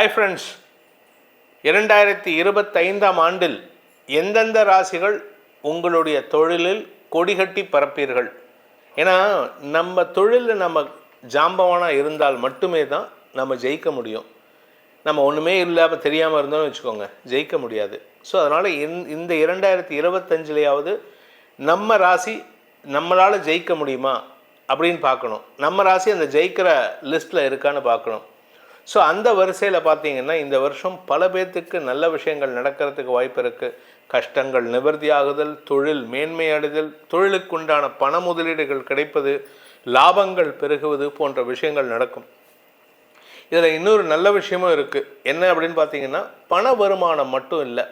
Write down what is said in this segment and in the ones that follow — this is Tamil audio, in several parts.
ஹாய் ஃப்ரெண்ட்ஸ் இரண்டாயிரத்தி இருபத்தைந்தாம் ஆண்டில் எந்தெந்த ராசிகள் உங்களுடைய தொழிலில் கொடிகட்டி பரப்பீர்கள்? ஏன்னா நம்ம தொழிலில் நம்ம ஜாம்பவானாக இருந்தால் மட்டுமே தான் நம்ம ஜெயிக்க முடியும். நம்ம ஒன்றுமே இல்லாமல் தெரியாமல் இருந்தோம்னு வச்சுக்கோங்க ஜெயிக்க முடியாது. ஸோ அதனால் இந்த இரண்டாயிரத்தி இருபத்தஞ்சிலையாவது நம்ம ராசி நம்மளால் ஜெயிக்க முடியுமா? அப்படின்னு பார்க்கணும். நம்ம ராசி அந்த ஜெயிக்கிற லிஸ்ட்டில் இருக்கான்னு பார்க்கணும். ஸோ அந்த வரிசையில் பார்த்தீங்கன்னா இந்த வருஷம் பல பேர்த்துக்கு நல்ல விஷயங்கள் நடக்கிறதுக்கு வாய்ப்பு இருக்குது கஷ்டங்கள் நிவர்த்தியாகுதல் தொழில் மேன்மையடைதல் தொழிலுக்குண்டான பண முதலீடுகள் கிடைப்பது லாபங்கள் பெருகுவது போன்ற விஷயங்கள் நடக்கும். இதில் இன்னொரு நல்ல விஷயமும் இருக்குது என்ன அப்படின்னு பார்த்தீங்கன்னா பண வருமானம் மட்டும் இல்லை.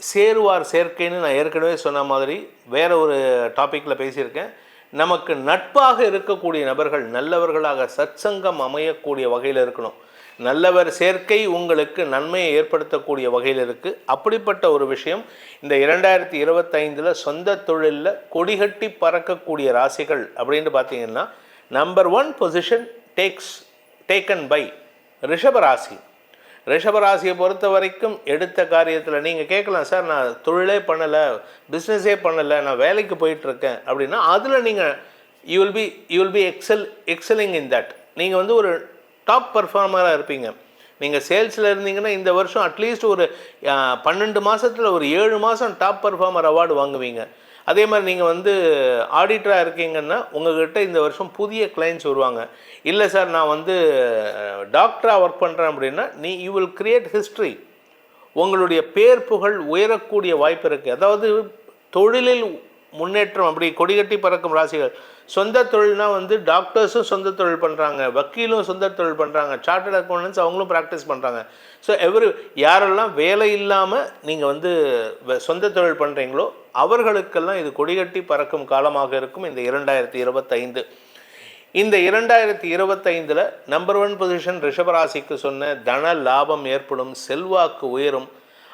சேருவார் சேர்க்கைன்னு நான் ஏற்கனவே சொன்ன மாதிரி வேற ஒரு டாப்பிக்கில் பேசியிருக்கேன். நமக்கு நட்பாக இருக்கக்கூடிய நபர்கள் நல்லவர்களாக சத்சங்கம் அமையக்கூடிய வகையில் இருக்கணும். நல்லவர் சேர்க்கை உங்களுக்கு நன்மையை ஏற்படுத்தக்கூடிய வகையில் இருக்குது அப்படிப்பட்ட ஒரு விஷயம் இந்த இரண்டாயிரத்தி இருபத்தைந்தில் சொந்த தொழிலில் கொடிகட்டி பறக்கக்கூடிய ராசிகள் அப்படின்னு பார்த்தீங்கன்னா number one position takes taken by ரிஷபராசி ரிஷபராசியை பொறுத்த வரைக்கும் எடுத்த காரியத்தில் நீங்கள் கேட்கலாம் சார் நான் தொழிலே பண்ணலை பிஸ்னஸே பண்ணலை நான் வேலைக்கு போயிட்டுருக்கேன். அப்படின்னா அதில் நீங்கள் you will be you will be excel excelling in that நீங்கள் வந்து ஒரு டாப் பர்ஃபார்மராக இருப்பீங்க. நீங்கள் சேல்ஸில் இருந்தீங்கன்னா இந்த வருஷம் அட்லீஸ்ட் ஒரு பன்னெண்டு மாதத்தில் ஒரு ஏழு மாதம் டாப் பர்ஃபார்மர் அவார்டு வாங்குவீங்க. அதே மாதிரி நீங்கள் வந்து ஆடிட்டராக இருக்கீங்கன்னா உங்கள்கிட்ட இந்த வருஷம் புதிய கிளைண்ட்ஸ் வருவாங்க. இல்லை சார் நான் வந்து டாக்டராக ஒர்க் பண்ணுறேன் அப்படின்னா நீ யூ வில் கிரியேட் ஹிஸ்ட்ரி உங்களுடைய பேர் புகழ் உயரக்கூடிய வாய்ப்பு இருக்குது அதாவது தொழிலில் முன்னேற்றம் அப்படி கொடிகட்டி பறக்கும் ராசிகள் சொந்த தொழில்னால் வந்து டாக்டர்ஸும் சொந்த தொழில் பண்ணுறாங்க வக்கீலும் சொந்த தொழில் பண்ணுறாங்க சார்ட்டர்ட் அக்கௌண்டன்ஸ் அவங்களும் ப்ராக்டிஸ் பண்ணுறாங்க ஸோ எவரு யாரெல்லாம் வேலை இல்லாமல் நீங்கள் வந்து வ- சொந்த தொழில் பண்ணுறீங்களோ அவர்களுக்கெல்லாம் இது கொடிகட்டி பறக்கும் காலமாக இருக்கும் இந்த இரண்டாயிரத்தி இருபத்தைந்து. இந்த இரண்டாயிரத்தி இருபத்தைந்தில் நம்பர் ஒன் பொசிஷன் ரிஷபராசிக்கு சொன்ன தன லாபம் ஏற்படும் செல்வாக்கு உயரும்.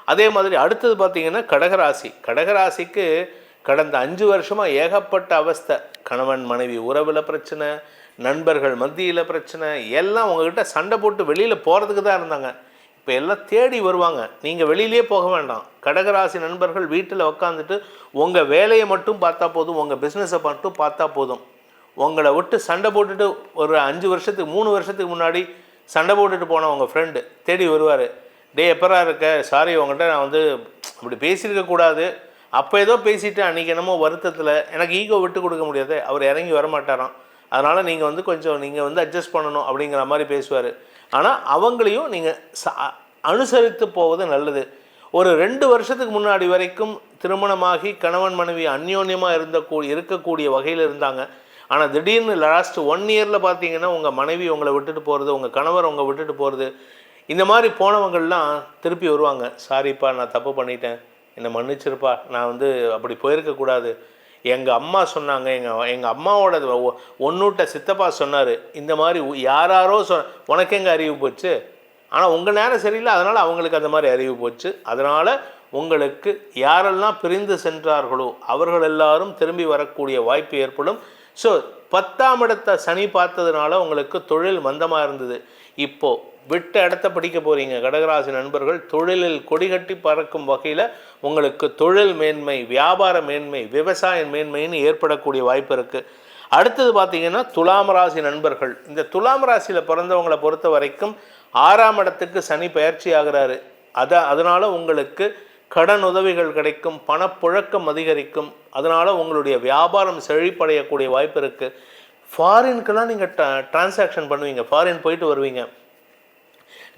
அதே மாதிரி அடுத்தது பார்த்திங்கன்னா கடகராசி. கடகராசிக்கு கடந்த அஞ்சு வருஷமாக ஏகப்பட்ட அவஸ்தை. கணவன் மனைவி உறவில் பிரச்சனை நண்பர்கள் மத்தியில் பிரச்சனை எல்லாம் உங்ககிட்ட சண்டை போட்டு வெளியில் போகிறதுக்கு தான் இருந்தாங்க. இப்போ எல்லாம் தேடி வருவாங்க. நீங்கள் வெளியிலே போக வேண்டாம். கடகராசி நண்பர்கள் வீட்டில் உட்காந்துட்டு உங்கள் வேலையை மட்டும் பார்த்தா போதும் உங்கள் பிஸ்னஸை மட்டும் பார்த்தா போதும். உங்களை விட்டு சண்டை போட்டுட்டு ஒரு அஞ்சு வருஷத்துக்கு மூணு வருஷத்துக்கு முன்னாடி சண்டை போட்டுட்டு போன உங்கள் ஃப்ரெண்டு தேடி வருவார். டே எப்பரா இருக்க? சாரி உங்கள்கிட்ட நான் வந்து அப்படி பேசியிருக்கக்கூடாது அப்போ ஏதோ பேசிட்டு அன்றைக்கி என்னமோ வருத்தத்தில் எனக்கு ஈகோ விட்டு கொடுக்க முடியாது அவர் இறங்கி வர மாட்டாராம் அதனால் நீங்கள் வந்து கொஞ்சம் நீங்கள் வந்து அட்ஜஸ்ட் பண்ணணும் அப்படிங்கிற மாதிரி பேசுவார். ஆனால் அவங்களையும் நீங்கள் ச அனுசரித்து போவது நல்லது. ஒரு ரெண்டு வருஷத்துக்கு முன்னாடி வரைக்கும் திருமணமாகி கணவன் மனைவி அந்யோன்யமாக இருந்த கூ இருக்கக்கூடிய வகையில் இருந்தாங்க. ஆனால் திடீர்னு லாஸ்ட் ஒன் இயரில் பார்த்தீங்கன்னா உங்கள் மனைவி உங்களை விட்டுட்டு போகிறது உங்கள் கணவர் உங்களை விட்டுட்டு போகிறது இந்த மாதிரி போனவங்கள்லாம் திருப்பி வருவாங்க. சாரிப்பா நான் தப்பு பண்ணிட்டேன். என்னை மன்னிச்சிருப்பா. நான் வந்து அப்படி போயிருக்கக்கூடாது. எங்கள் அம்மா சொன்னாங்க எங்கள் எங்கள் அம்மாவோட ஒன்றுட்ட சித்தப்பா சொன்னார். இந்த மாதிரி யாராரோ சொ உனக்கு எங்கே அறிவு போச்சு? ஆனால் உங்கள் நேரம் சரியில்லை. அதனால் அவங்களுக்கு அந்த மாதிரி அறிவு போச்சு. அதனால் உங்களுக்கு யாரெல்லாம் பிரிந்து சென்றார்களோ அவர்கள் எல்லாரும் திரும்பி வரக்கூடிய வாய்ப்பு ஏற்படும். ஸோ பத்தாம் இடத்தை சனி பார்த்ததுனால உங்களுக்கு தொழில் மந்தமாக இருந்தது. இப்போது விட்ட இடத்த பிடிக்க போகிறீங்க கடகராசி நண்பர்கள் தொழிலில் கொடிகட்டி பறக்கும் வகையில் உங்களுக்கு தொழில் மேன்மை வியாபார மேன்மை விவசாய மேன்மைன்னு ஏற்படக்கூடிய வாய்ப்பு இருக்குது அடுத்தது பார்த்தீங்கன்னா துலாம் ராசி நண்பர்கள். இந்த துலாம் ராசியில் பிறந்தவங்களை பொறுத்த வரைக்கும் ஆறாம் இடத்துக்கு சனி பயிற்சி ஆகிறாரு. அதை அதனால் உங்களுக்கு கடன் உதவிகள் கிடைக்கும் பணப்புழக்கம் அதிகரிக்கும். அதனால் உங்களுடைய வியாபாரம் செழிப்படையக்கூடிய வாய்ப்பு இருக்குது ஃபாரின்க்கெல்லாம் நீங்கள் டிரான்சாக்ஷன் பண்ணுவீங்க. ஃபாரின் போயிட்டு வருவீங்க.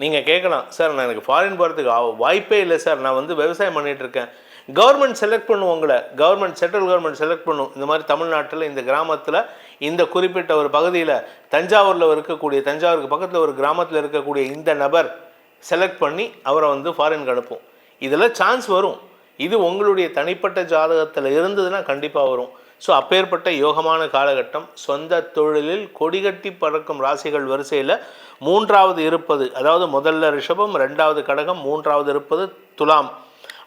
நீங்கள் கேட்கலாம் சார் நான் எனக்கு ஃபாரின் போகிறதுக்கு வாய்ப்பே இல்லை சார். நான் வந்து விவசாயம் பண்ணிகிட்டு இருக்கேன். கவர்மெண்ட் செலக்ட் பண்ணும் உங்களை. கவர்மெண்ட் சென்ட்ரல் கவர்மெண்ட் செலக்ட் பண்ணும். இந்த மாதிரி தமிழ்நாட்டில் இந்த கிராமத்தில் இந்த குறிப்பிட்ட ஒரு பகுதியில் தஞ்சாவூரில் இருக்கக்கூடிய தஞ்சாவூருக்கு பக்கத்தில் ஒரு கிராமத்தில் இருக்கக்கூடிய இந்த நபர் செலக்ட் பண்ணி அவரை வந்து ஃபாரினுக்கு அனுப்பும். இதில் சான்ஸ் வரும். இது உங்களுடைய தனிப்பட்ட ஜாதகத்தில் இருந்ததுன்னா கண்டிப்பாக வரும். ஸோ அப்பேற்பட்ட யோகமான காலகட்டம் சொந்த தொழிலில் கொடிகட்டி பறக்கும் ராசிகள் வரிசையில் மூன்றாவது இருப்பது அதாவது முதல்ல ரிஷபம் ரெண்டாவது கடகம் மூன்றாவது இருப்பது துலாம்.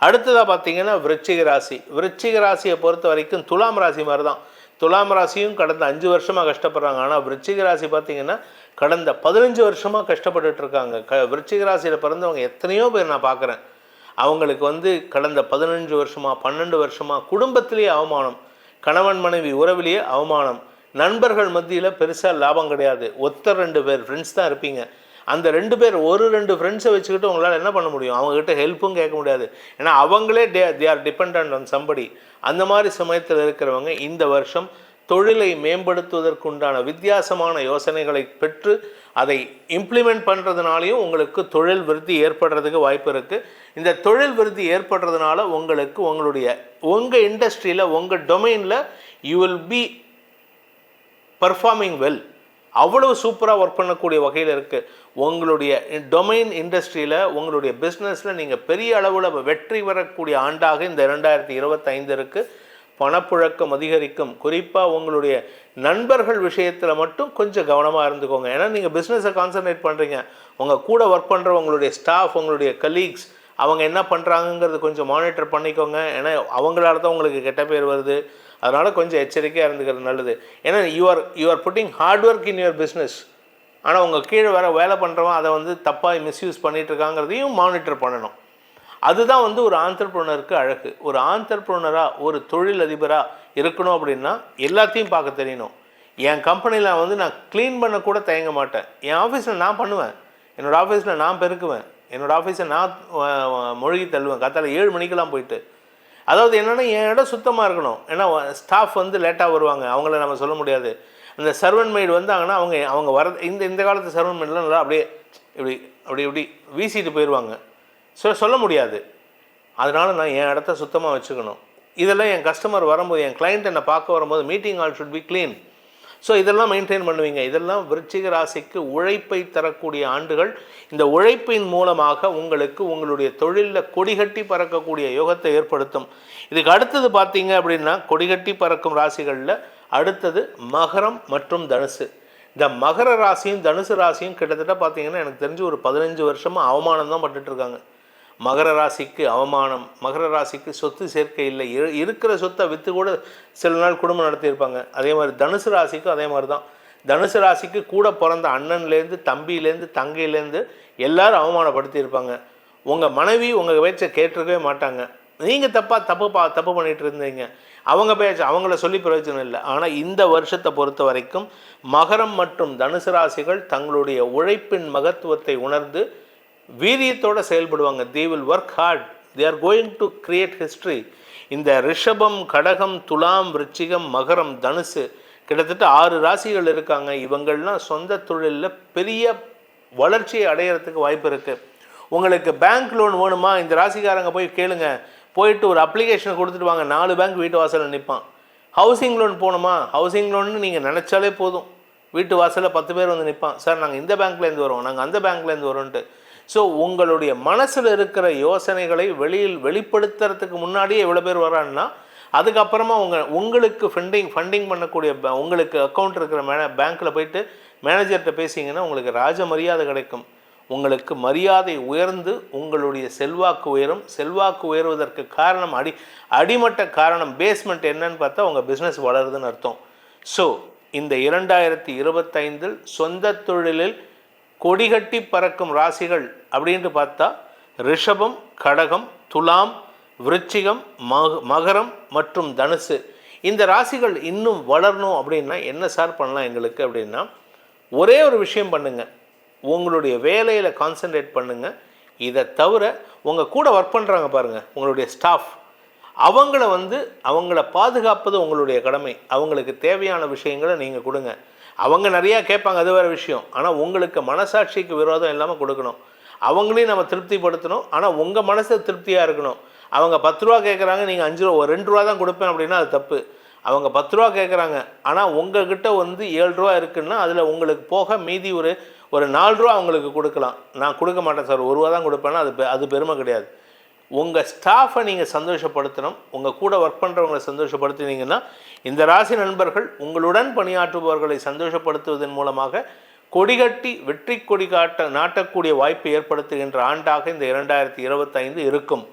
அடுத்ததாக பார்த்தீங்கன்னா விருச்சிக ராசி. விருச்சிக ராசியை பொறுத்த வரைக்கும் துலாம் ராசி மாதிரி தான் துலாம் ராசியும் கடந்த அஞ்சு வருஷமாக கஷ்டப்படுறாங்க. ஆனால் விருச்சிக ராசி பார்த்தீங்கன்னா கடந்த பதினஞ்சு வருஷமாக கஷ்டப்பட்டுட்ருக்காங்க க விருச்சிக ராசியில் பிறந்தவங்க எத்தனையோ பேர் நான் பார்க்குறேன் அவங்களுக்கு வந்து கடந்த பதினஞ்சு வருஷமாக பன்னெண்டு வருஷமாக குடும்பத்திலேயே அவமானம் கணவன் மனைவி உறவிலேயே அவமானம் நண்பர்கள் மத்தியில் பெருசாக லாபம் கிடையாது. ஒத்தர் ரெண்டு பேர் ஃப்ரெண்ட்ஸ் தான் இருப்பீங்க. அந்த ரெண்டு பேர் ஒரு ரெண்டு ஃப்ரெண்ட்ஸை வச்சுக்கிட்டு உங்களால் என்ன பண்ண முடியும்? அவங்ககிட்ட ஹெல்ப்பும் கேட்க முடியாது. ஏன்னா அவங்களே they they are depend on somebody அந்த மாதிரி சமயத்தில் இருக்கிறவங்க இந்த வருஷம் தொழிலை மேம்படுத்துவதற்குண்டான வித்தியாசமான யோசனைகளை பெற்று அதை இம்ப்ளிமெண்ட் பண்ணுறதுனாலையும் உங்களுக்கு தொழில் விருத்தி ஏற்படுறதுக்கு வாய்ப்பு இருக்குது இந்த தொழில் விருத்தி ஏற்படுறதுனால உங்களுக்கு உங்களுடைய உங்கள் இண்டஸ்ட்ரியில் உங்கள் டொமைனில் you will be performing well அவ்வளவு சூப்பராக ஒர்க் பண்ணக்கூடிய வகையில் இருக்குது உங்களுடைய டொமைன் இண்டஸ்ட்ரியில் உங்களுடைய பிஸ்னஸில் நீங்கள் பெரிய அளவில் வெற்றி வரக்கூடிய ஆண்டாக இந்த ரெண்டாயிரத்தி இருபத்தைந்து இருக்குது பணப்புழக்கம் அதிகரிக்கும். குறிப்பாக உங்களுடைய நண்பர்கள் விஷயத்தில் மட்டும் கொஞ்சம் கவனமாக இருந்துக்கோங்க. ஏன்னா நீங்கள் பிஸ்னஸை கான்சன்ட்ரேட் பண்ணுறீங்க உங்கள் கூட ஒர்க் பண்ணுற உங்களுடைய ஸ்டாஃப் உங்களுடைய கலீக்ஸ் அவங்க என்ன பண்ணுறாங்கங்கிறது கொஞ்சம் மானிட்டர் பண்ணிக்கோங்க. ஏன்னா அவங்களால தான் உங்களுக்கு கெட்ட பேர் வருது. அதனால் கொஞ்சம் எச்சரிக்கையாக இருந்துக்கிறது நல்லது. ஏன்னா you're you're putting hard work in your business ஆனால் உங்கள் கீழே வேறு வேலை பண்ணுறவன் அதை வந்து தப்பாக மிஸ்யூஸ் பண்ணிகிட்டு இருக்காங்கிறதையும் மானிட்டர் பண்ணணும். அதுதான் வந்து ஒரு ஆண்டர்ப்ரனருக்கு அழகு. ஒரு ஆண்டர்ப்ரனராக ஒரு தொழில் அதிபராக இருக்கணும் அப்படின்னா எல்லாத்தையும் பார்க்க தெரியணும். என் கம்பெனியில் வந்து நான் க்ளீன் பண்ண கூட தயங்க மாட்டேன். என் ஆஃபீஸில் நான் பண்ணுவேன். என்னோடய ஆஃபீஸில் நான் பெருக்குவேன். என்னோடய ஆஃபீஸை நான் மொழிகி தள்ளுவேன். காத்தால ஏழு மணிக்கெல்லாம் போயிட்டு. அதாவது என்னென்னா என் இடம் சுத்தமாக இருக்கணும். ஏன்னா ஸ்டாஃப் வந்து லேட்டாக வருவாங்க. அவங்கள நம்ம சொல்ல முடியாது. அந்த சர்வன் மெய்டு வந்தாங்கன்னா அவங்க அவங்க வர இந்த இந்த காலத்து சர்வன் மெய்டெலாம் நல்லா அப்படியே இப்படி அப்படி இப்படி வீசிட்டு போயிடுவாங்க ஸோ சொல்ல முடியாது. அதனால் நான் என் இடத்த சுத்தமாக வச்சுக்கணும். இதெல்லாம் என் கஸ்டமர் வரும்போது என் கிளைண்ட் என்னை பார்க்க வரும்போது meeting all should be clean so இதெல்லாம் மெயின்டைன் பண்ணுவீங்க. இதெல்லாம் விருச்சிக ராசிக்கு உழைப்பை தரக்கூடிய ஆண்டுகள். இந்த உழைப்பின் மூலமாக உங்களுக்கு உங்களுடைய தொழிலில் கொடிகட்டி பறக்கக்கூடிய யோகத்தை ஏற்படுத்தும். இதுக்கு அடுத்தது பார்த்தீங்க அப்படின்னா கொடிகட்டி பறக்கும் ராசிகளில் அடுத்தது மகரம் மற்றும் தனுசு. இந்த மகர ராசியும் தனுசு ராசியும் கிட்டத்தட்ட பார்த்தீங்கன்னா எனக்கு தெரிஞ்சு ஒரு பதினஞ்சு வருஷமாக அவமானம் தான் பட்டுட்ருக்காங்க மகர ராசிக்கு அவமானம் மகர ராசிக்கு சொத்து சேர்க்கை இல்லை. இரு- இருக்கிற சொத்தை விற்று கூட சில நாள் குடும்பம் நடத்தியிருப்பாங்க. அதே மாதிரி தனுசு ராசிக்கும் அதே மாதிரி தான். தனுசு ராசிக்கு கூட பிறந்த அண்ணன்லேருந்து தம்பியிலேருந்து தங்கையிலேருந்து எல்லாரும் அவமானப்படுத்தியிருப்பாங்க. உங்கள் மனைவி உங்கள் பேச்சை கேட்டிருக்கவே மாட்டாங்க. நீங்கள் தப்பாக தப்பு பா தப்பு பண்ணிகிட்டு இருந்தீங்க. அவங்க பேச்சு அவங்கள சொல்லி பிரயோஜனம் இல்லை. ஆனால் இந்த வருஷத்தை பொறுத்த வரைக்கும் மகரம் மற்றும் தனுசு ராசிகள் தங்களுடைய உழைப்பின் மகத்துவத்தை உணர்ந்து வீரியத்தோடு செயல்படுவாங்க. They will work hard they are going to create history இந்த ரிஷபம் கடகம் துலாம் விருச்சிகம் மகரம் தனுசு கிட்டத்தட்ட ஆறு ராசிகள் இருக்காங்க. இவங்கள்லாம் சொந்த தொழிலில் பெரிய வளர்ச்சியை அடையிறதுக்கு வாய்ப்பு இருக்குது உங்களுக்கு பேங்க் லோன் வேணுமா? இந்த ராசிக்காரங்க போய் கேளுங்க. போயிட்டு ஒரு அப்ளிகேஷனை கொடுத்துட்டு வாங்க. நாலு பேங்க் வீட்டு வாசலில் நிற்பான் ஹவுசிங் லோன் போகணுமா ஹவுசிங் லோன்னு நீங்கள் நினச்சாலே போதும். வீட்டு வாசலில் பத்து பேர் வந்து நிற்பான் சார் நாங்கள் இந்த பேங்க்லேருந்து வரோம். நாங்கள் அந்த பேங்க்லேருந்து வரோன்ட்டு ஸோ உங்களுடைய மனசில் இருக்கிற யோசனைகளை வெளியில் வெளிப்படுத்துறதுக்கு முன்னாடியே எவ்வளோ பேர் வரான்னா அதுக்கப்புறமா உங்கள் உங்களுக்கு ஃபண்டிங் ஃபண்டிங் பண்ணக்கூடிய உங்களுக்கு அக்கௌண்ட் இருக்கிற மே பேங்க்கில் போயிட்டு மேனேஜர்கிட்ட பேசிங்கன்னா உங்களுக்கு ராஜ மரியாதை கிடைக்கும். உங்களுக்கு மரியாதை உயர்ந்து உங்களுடைய செல்வாக்கு உயரும். செல்வாக்கு உயர்வதற்கு காரணம் அடி அடிமட்ட காரணம் பேஸ்மெண்ட் என்னன்னு பார்த்தா உங்கள் பிஸ்னஸ் வளருதுன்னு அர்த்தம். ஸோ இந்த இரண்டாயிரத்தி இருபத்தைந்தில் சொந்த தொழிலில் கொடிகட்டி பறக்கும் ராசிகள் அப்படின்ட்டு பார்த்தா ரிஷபம் கடகம் துலாம் விருச்சிகம் மக மகரம் மற்றும் தனுசு. இந்த ராசிகள் இன்னும் வளரணும் அப்படின்னா என்ன சார் பண்ணலாம் எங்களுக்கு அப்படின்னா ஒரே ஒரு விஷயம் பண்ணுங்க. உங்களுடைய வேலையில் கான்சென்ட்ரேட் பண்ணுங்க. இதை தவிர உங்கள் கூட ஒர்க் பண்ணுறாங்க பாருங்கள் உங்களுடைய ஸ்டாஃப் அவங்கள வந்து அவங்கள பாதுகாப்பது உங்களுடைய கடமை. அவங்களுக்கு தேவையான விஷயங்களை நீங்கள் கொடுங்க. அவங்க நிறையா கேட்பாங்க அது வேறு விஷயம். ஆனால் உங்களுக்கு மனசாட்சிக்கு விரோதம் இல்லாமல் கொடுக்கணும். அவங்களையும் நம்ம திருப்திப்படுத்தணும். ஆனால் உங்கள் மனசு திருப்தியாக இருக்கணும். அவங்க பத்து ரூபா கேட்குறாங்க நீங்கள் அஞ்சு ரூபா ஒரு ரெண்டு ரூபா தான் கொடுப்பேன் அப்படின்னா அது தப்பு. அவங்க பத்து ரூபா கேட்குறாங்க ஆனால் உங்கள்கிட்ட வந்து ஏழு ரூபா இருக்குன்னா அதில் உங்களுக்கு போக மீதி ஒரு ஒரு நாலு ரூபா அவங்களுக்கு கொடுக்கலாம். நான் கொடுக்க மாட்டேன் சார் ஒரு ரூபா தான் கொடுப்பேன்னா அது அது பெருமை கிடையாது. உங்கள் ஸ்டாஃபை நீங்கள் சந்தோஷப்படுத்தணும் உங்கள் கூட ஒர்க் பண்ணுறவங்களை சந்தோஷப்படுத்தினீங்கன்னா இந்த ராசி நண்பர்கள் உங்களுடன் பணியாற்றுபவர்களை சந்தோஷப்படுத்துவதன் மூலமாக கொடிகட்டி வெற்றி கொடி காட்ட நாட்டக்கூடிய வாய்ப்பை ஏற்படுத்துகின்ற ஆண்டாக இந்த இரண்டாயிரத்தி இருபத்தைந்து இருக்கும்.